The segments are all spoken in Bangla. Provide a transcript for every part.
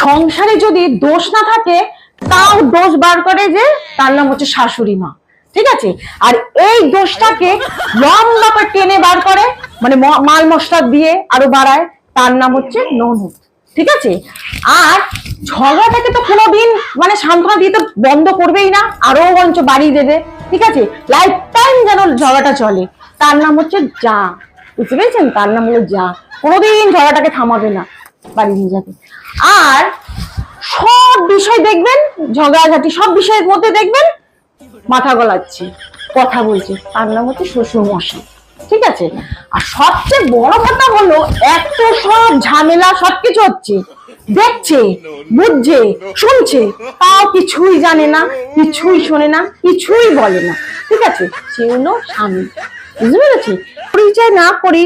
সংসারে যদি দোষ না থাকে, তাও দোষ বার করে যে তার নাম হচ্ছে শাশুড়ি মা। ঠিক আছে? আর এই দোষটাকে লম্বা করে টেনে বার করে মানে মাল মশলা দিয়ে আরও বাড়ায়, তার নাম হচ্ছে ননদ। ঠিক আছে? আর ঝগড়াটাকে তো কোনোদিন মানে সান্ত্বনা দিয়ে তো বন্ধ করবেই না, আরও বঞ্চ বাড়িয়ে দেবে। ঠিক আছে? লাইফ টাইম যেন ঝগড়াটা চলে। তার নাম হচ্ছে যা। বুঝতে পেরেছেন? তার নাম হলো যা। কোনোদিন ঝগড়াটাকে থামাবে না। বাড়ি নিয়ে যাবে। আর সব বিষয় দেখবেন, ঝগড়াঝাটি সব বিষয়ের মধ্যে দেখবেন, মাথা গলাচ্ছে, কথা বলছে। তার নাম হচ্ছে শ্বশুর মশাই ঠিক আছে? আর সবচেয়ে বড় কথা হলো, এত সব ঝামেলা সবকিছু হচ্ছে। দেখছে, বুঝছে, শুনছে, তাও কিছুই জানে না, কিছুই শোনে না, কিছুই বলে না। ঠিক আছে? সে হলো স্বামী। বুঝতে পেরেছি? পরিচয় না করি,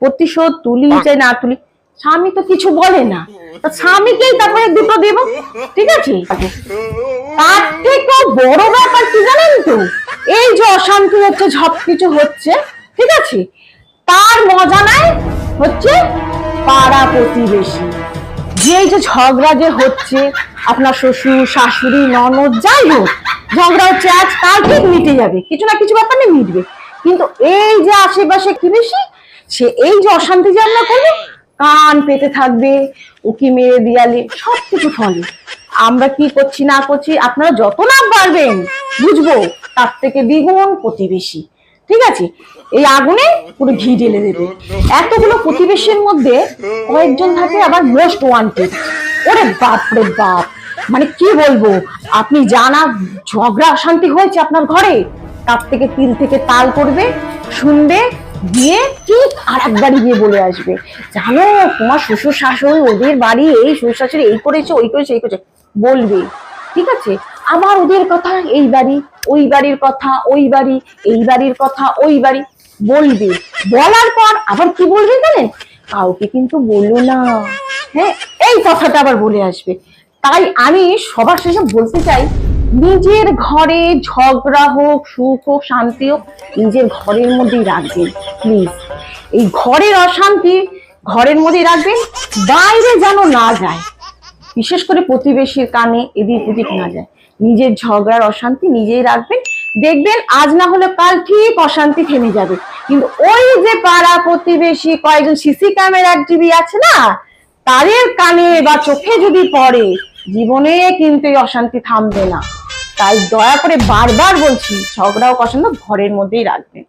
প্রতিশোধ তুলি চাই না তুলি। স্বামী তো কিছু বলে না। স্বামীকেই তারপরে দুটো দেবো? ঠিক আছে? তার থেকেও বড় ব্যাপার কি জানেন তো? এই যে অশান্তি হচ্ছে সব কিছু হচ্ছে, ঠিক আছে? তার মজা নাই হচ্ছে পাড়া প্রতিবেশী। যে যে ঝগড়া যে হচ্ছে, আপনার শ্বশুর, শাশুড়ি, ননদ, যাই হোক, ঝগড়া হচ্ছে আজ, কাল ঠিক মিটে যাবে, কিছু না কিছু ব্যাপার নিয়ে মিটবে। কিন্তু এই যে আশেপাশে কি বেশি, সে এই যে অশান্তি যে আমরা করব কান পেতে থাকবে, উকি মেরে দিয়ালে সব কিছু ফলে আমরা কি করছি, না করছি, আপনারা যত না পারবেন বুঝব, তার থেকে দ্বিগুণ প্রতিবেশী। ঠিক আছে? এই আগুনে পুরো ঘি ঢেলে দেবে। এতগুলো প্রতিবেশীর মধ্যে কয়েকজন থাকে আবার মোস্ট ওয়ান্টেড ওরে বাপ রে বাপ! মানে কি বলব? আপনি জানা ঝগড়া, অশান্তি হয়েছে আপনার ঘরে? তার থেকে তিল থেকে তাল করবে, শুনবে দিয়ে ঠিক আর এক বাড়ি গিয়ে বলে আসবে। জানো, তোমার শ্বশুর শাশুড়ি, ওদের বাড়ি এই শ্বশুর শাশুড়ি এই করেছে, ওই করেছে, এই করেছে। বলবে, ঠিক আছে? আবার ওদের কথা, এই বাড়ি, ওই বাড়ির কথা, ওই বাড়ি, এই বাড়ির কথা, ওই বাড়ি বলবে। বলার পর আবার কি বলবে জানেন? কাউকে কিন্তু বলল না। হ্যাঁ এই কথাটা আবার বলে আসবে। তাই আমি সবার শেষে বলতে চাই নিজের ঘরে ঝগড়া হোক, সুখ হোক, শান্তি হোক, নিজের ঘরের মধ্যেই রাখবেন প্লিজ এই ঘরের অশান্তি ঘরের মধ্যেই রাখবেন, বাইরে যেন না যায়। বিশেষ করে প্রতিবেশীর কানে এদিক ওদিক না যায়। নিজের ঝগড়ার অশান্তি নিজেই রাখবেন। দেখবেন আজ না হলে কাল ঠিক অশান্তি থেমে যাবে। কিন্তু ওই যে পাড়া প্রতিবেশী, কয়েকজন সিসি ক্যামেরার টিভি আছে না? তাদের কানে বা চোখে যদি পড়ে, জীবনে কিন্তু এই অশান্তি থামবে না। তাই দয়া করে বারবার বলছি ঝগড়া ও কষানো ঘরের মধ্যেই রাখবেন।